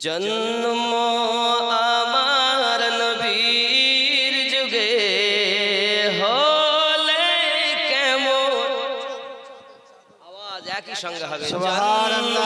জন্ম আমার নবীর যুগে হলে কেমন? আওয়াজ একই সঙ্গে হবে। জন্ম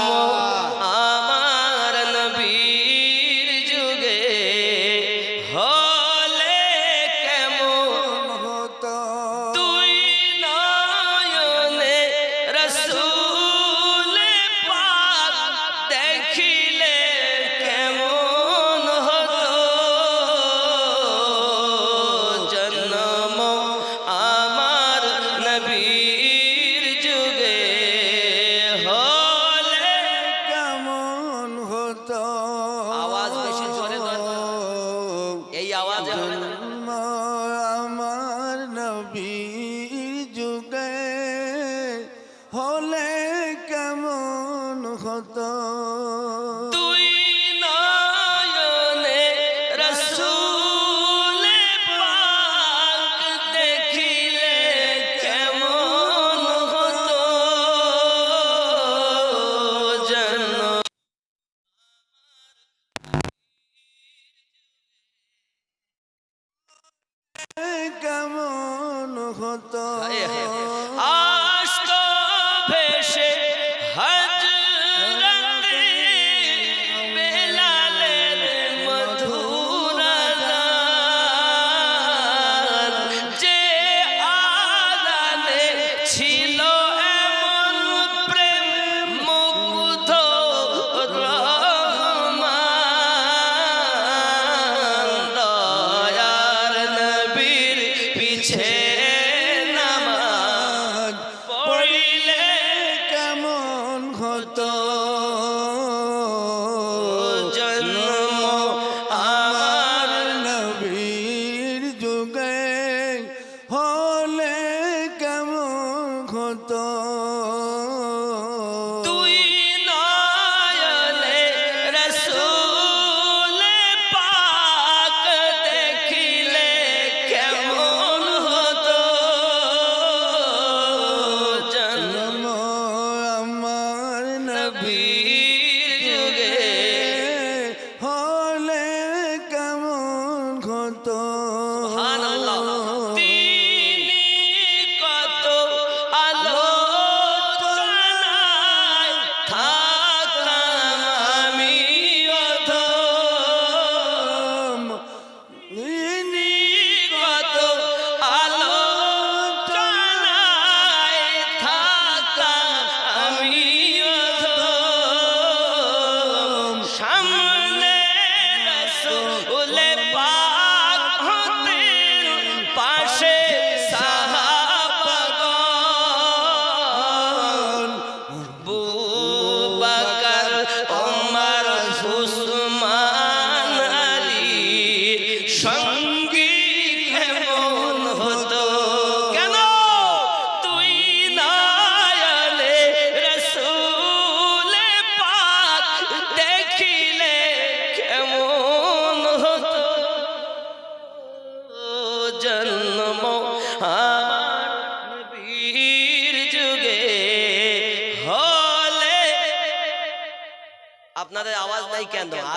হতো।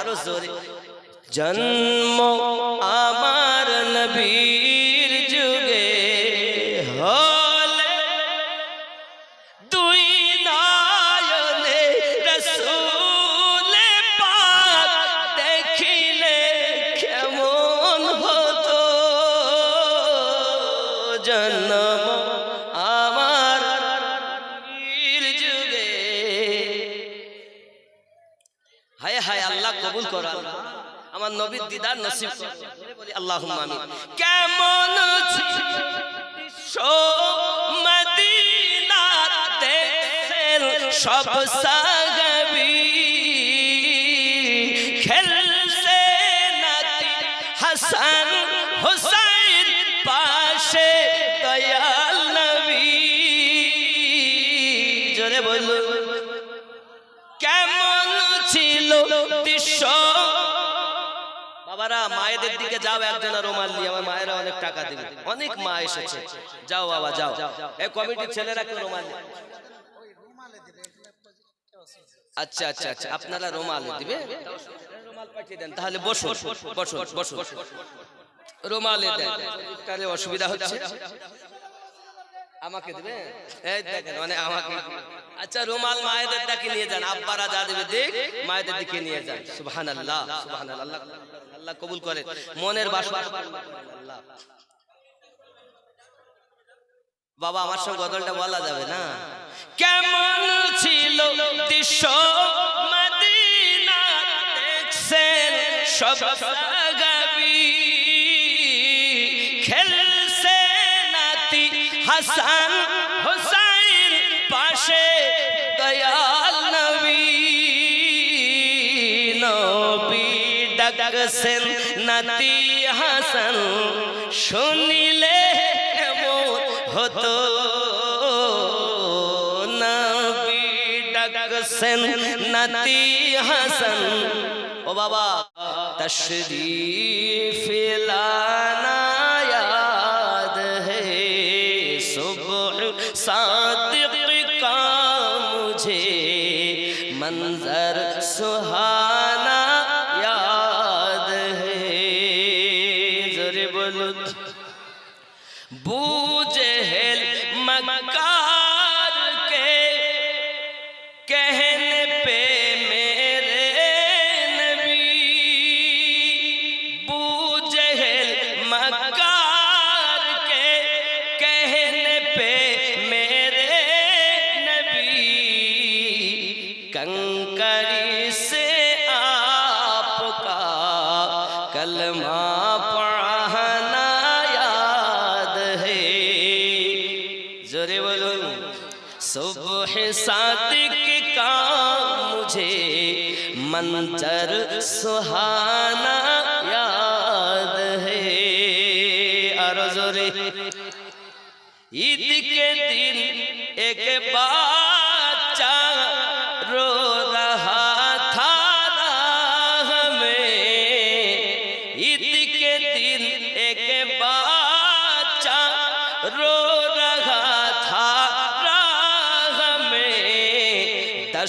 আরও জোরে। জন্ম আমার নবী। আমার নবীর দিদার নসিব আল্লাহ কেমন সব সাগা দিকে যাও, একজন রুমাল নিয়ে আমার মায়েরা অনেক টাকা দিবে। অনেক মা এসেছে। যাও বাবা, যাও। এই কমিটির ছেলেরা কেউ রুমাল আচ্ছা আচ্ছা আচ্ছা। আপনারা রুমাল দিবে? রোমাল পাঠিয়ে দেন তাহলে বসো বসো বসো বসো রোমালে দেন। তাহলে অসুবিধা হচ্ছে? আমাকে দেবে এই দেখেন মানে আমাকে আচ্ছা রুমাল মায়েদের দিকে নিয়ে যান। আব্বারা যা দেবে দেখ মায়েদের দিকে নিয়ে যান। সুবহানাল্লাহ সুবহানাল্লাহ। আল্লাহ আল্লাহ কবুল করে। মনের বাসনা আল্লাহ। বাবা আমার সঙ্গে গজলটা বলা যাবে না? কেমন ছিল দৃশ্য? মদিনা দেখছেন সব সাগাবি। হাসান হোসাইন পাশে দয়াল নবী। নবী ডাকছেন নাতি হাসান। শুনিলে হতো? নবী ডাকছেন নাতি হাসান। ও বাবা, তশরীফ লানা मंजर सुहाना याद है और जोरे ईद के दिन एक बच्चा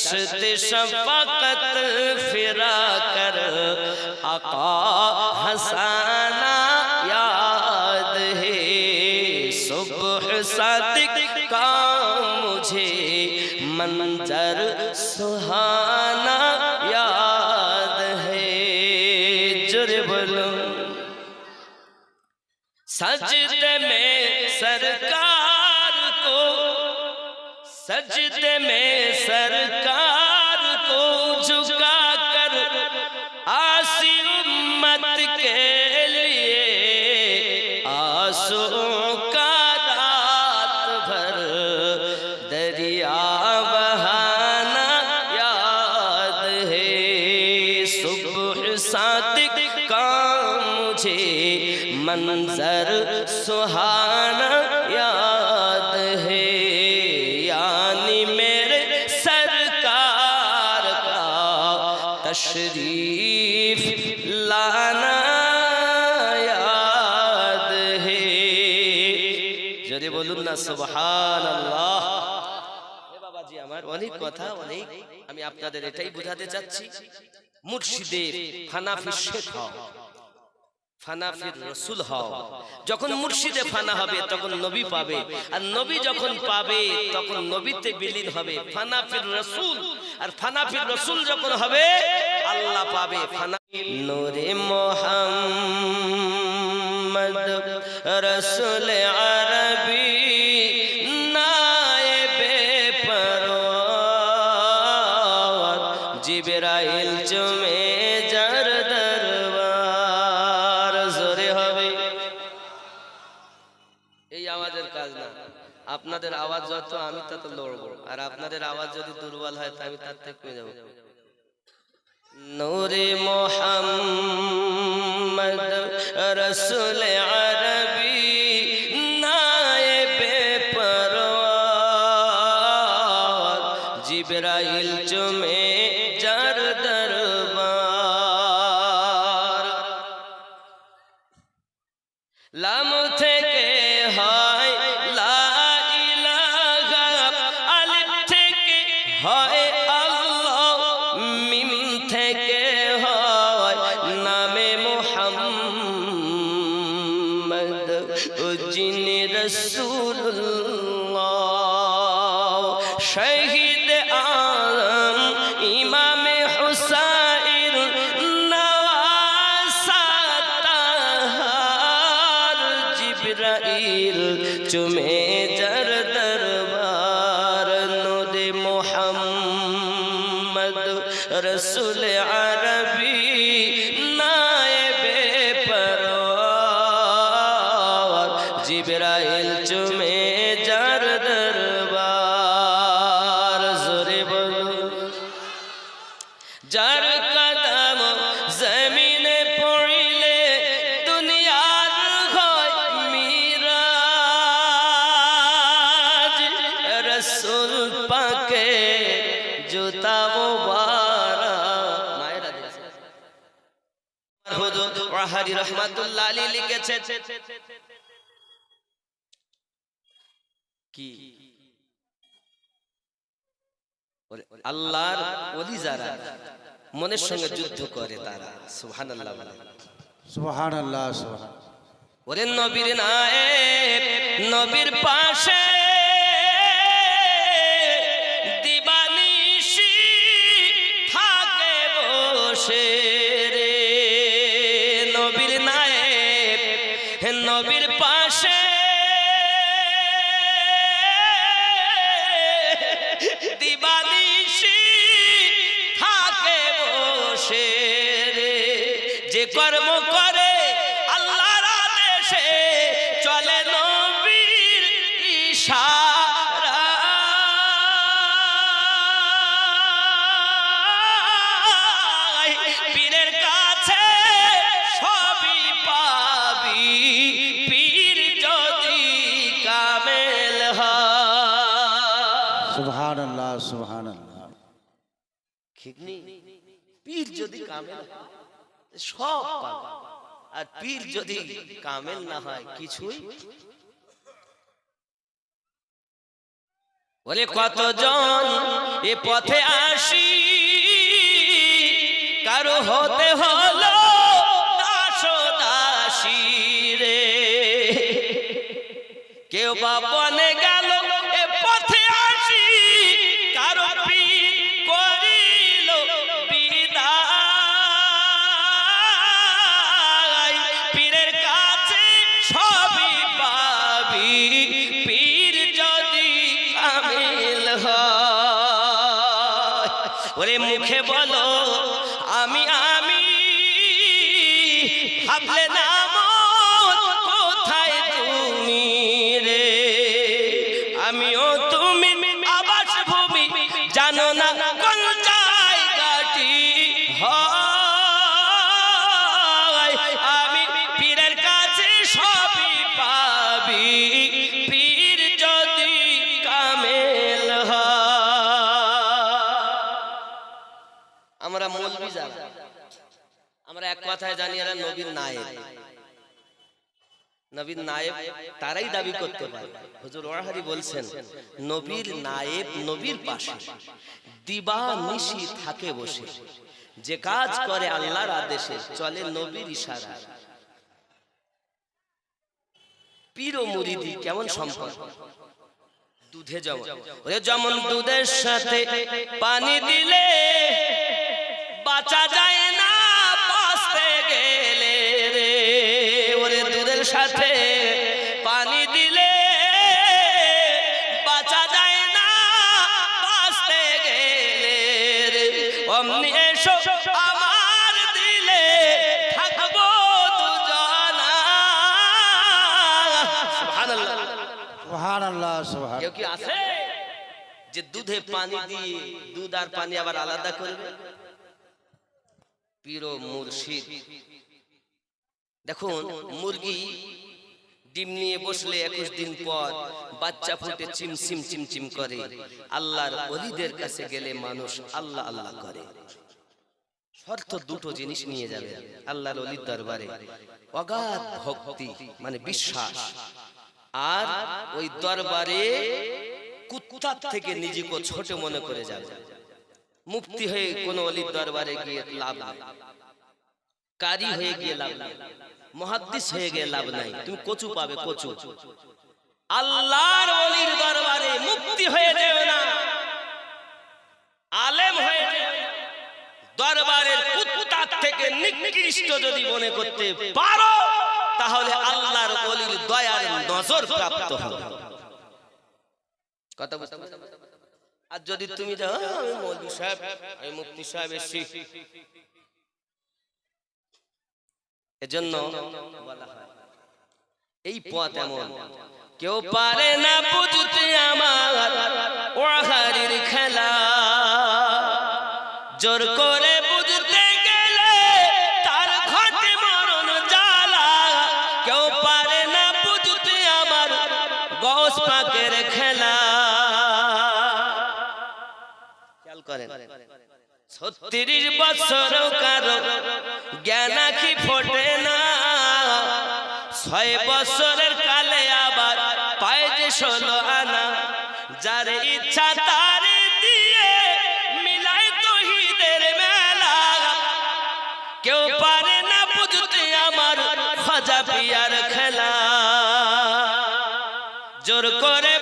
में दशत शफकत फिरा कर। आका हसाना याद है, सुबह सदिक का मुझे मंजर सुहाना सजदे में सरकार को झुका कर आसी उम्मत के না সুবহান আল্লাহ বাবাজি আমার অনেক কথা অনেক। আমি আপনাদের এটাই বোঝাতে চাচ্ছি। মুর্শিদের ফানাফি শেখ হও। ফানাফির রসুল হও। যখন মুর্শিদে ফানা হবে তখন নবী পাবে। আর নবী যখন পাবে তখন নবীতে বিলীন হবে। ফানাফির রসুল। আর ফানাফির রসুল যখন হবে আল্লাহ পাবে। ফানা। নূরে মোহাম্মদ রসুল জিবরাইল চুমে যার দরবার, জোরে হবে। এই আওয়াজের কাজ না। আপনাদের আওয়াজ যত, আমি তত লড়বো। আর আপনাদের আওয়াজ যদি দুর্বল হয়, তো আমি তার থেকে কমে যাব। নূরে মোহাম্মদ রসুল আরবি লাম থেকে হয়। আরবি নায়েবে রহমাতুল্লাহ আলী লিখেছে। কি? আল্লাহর ওলি যারা মনের সঙ্গে যুদ্ধ করে তারা। সুবহানাল্লাহ বলে। সুবহান আল্লাহ ওরে নবীর নায়েব নবীর পাশে কর্ম করে আল্লাহর আদেশে চলে নবীর ইশারা। পীরের কাছে সবই পাবি পীর যদি কামেল হয়। সুবহান আল্লাহ সুবহান আল্লাহ ঠিক নেই? পীর যদি কামেল হয়, সব আর পীর যদি কামেল না হয়, কিছুই? বলে, কতজন এ পথে আসি? কারও হতে হলো দাস রে। কেউ বা বনে গেল মুখে বলো আমি আমি ভাবলে নাম কোথায় তুমি রে? আমিও নবীর নায়েব। নবীর নায়েব তারাই দাবি করতে পারে। হুজুর ওয়াহারি বলছেন, নবীর নায়েব নবীর পাশে। দিবা নিশি থাকে বসে। যে কাজ করে আল্লাহর আদেশে চলে নবীর ইশারা পীর ও মুরিদি কেমন সম্পর্ক দুধে যেমন। ওরে যেমন দুধের সাথে পানি দিলে বাঁচা যায় কেউ আছে? যে দুধে পানি দিয়ে দুধ আর পানি আবার আলাদা করবে? মুর্শিদ, দেখুন, মুরগি ডিম নিয়ে বসলে একুশ দিন পর বাচ্চা ফুটে চিমচিম চিমচিম করে। আল্লাহর অলিদের কাছে গেলে মানুষ আল্লাহ আল্লাহ করে। শর্ত দুটো জিনিস নিয়ে যাবে, আল্লাহর অলির দরবারে। অগাধ ভক্তি মানে বিশ্বাস। আর ওই দরবারে কুত্তার থেকে নিজেকে ছোট মনে করে যাবে। মুক্তি হয়ে কোন অলির দরবারে গিয়ে লাভ কারি হয়ে গিয়ে লাভ নাই। মহাদ্দিস হয়ে গিয়ে লাভ নাই। তুমি কচু পাবে, কচু। আল্লাহর অলির দরবারে মুক্তি হয়ে যাবে না। আলেম হয়ে দরবারের কুত্তার থেকে নিকৃষ্ট যদি মনে করতে পারো তাহলে আল্লাহর অলির দয়ার নজর প্রাপ্ত হবে। কথা বুঝতে আর যদি তুমি হ্যাঁ, আমি মৌলী সাহেব, আমি মুক্তি সাহেব এসছি। এজন্য এই পথ এমন, কেউ পারে না বুঝতে আমার ওয়াহারির খেলা। জোর করে বুঝ ছত্রিশ বছর কারও জ্ঞান ফোটে না। ছয় বছরের কালে আবার পায় ষোলো আনা। যার ইচ্ছা তার দিয়ে মিলায় তহিদের মেলা। কেউ পারে না বুঝতে আমার খজা পিয়ার খেলা। জোর করে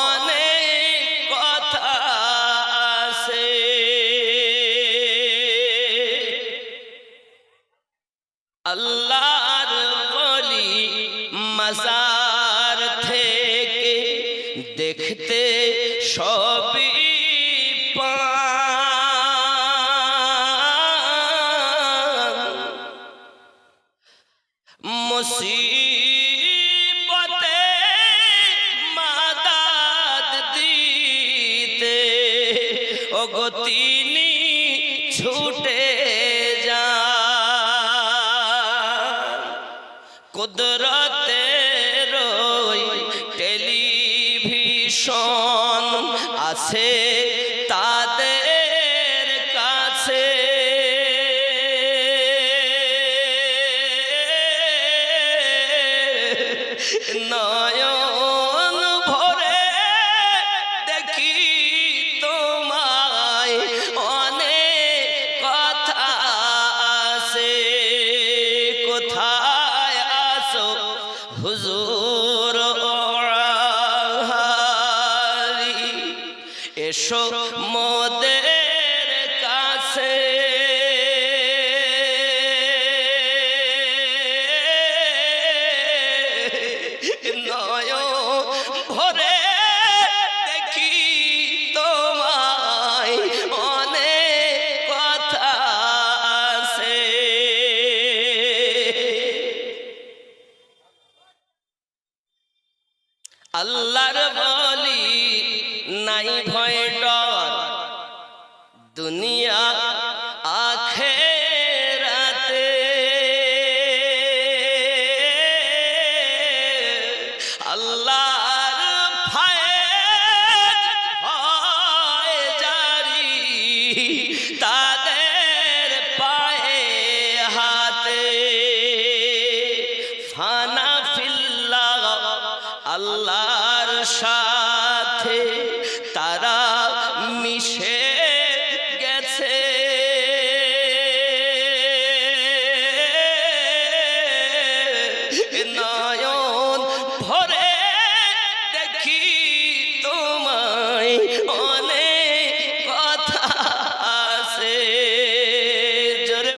on. কুদরতে রই টেলিভিশন আছে Love.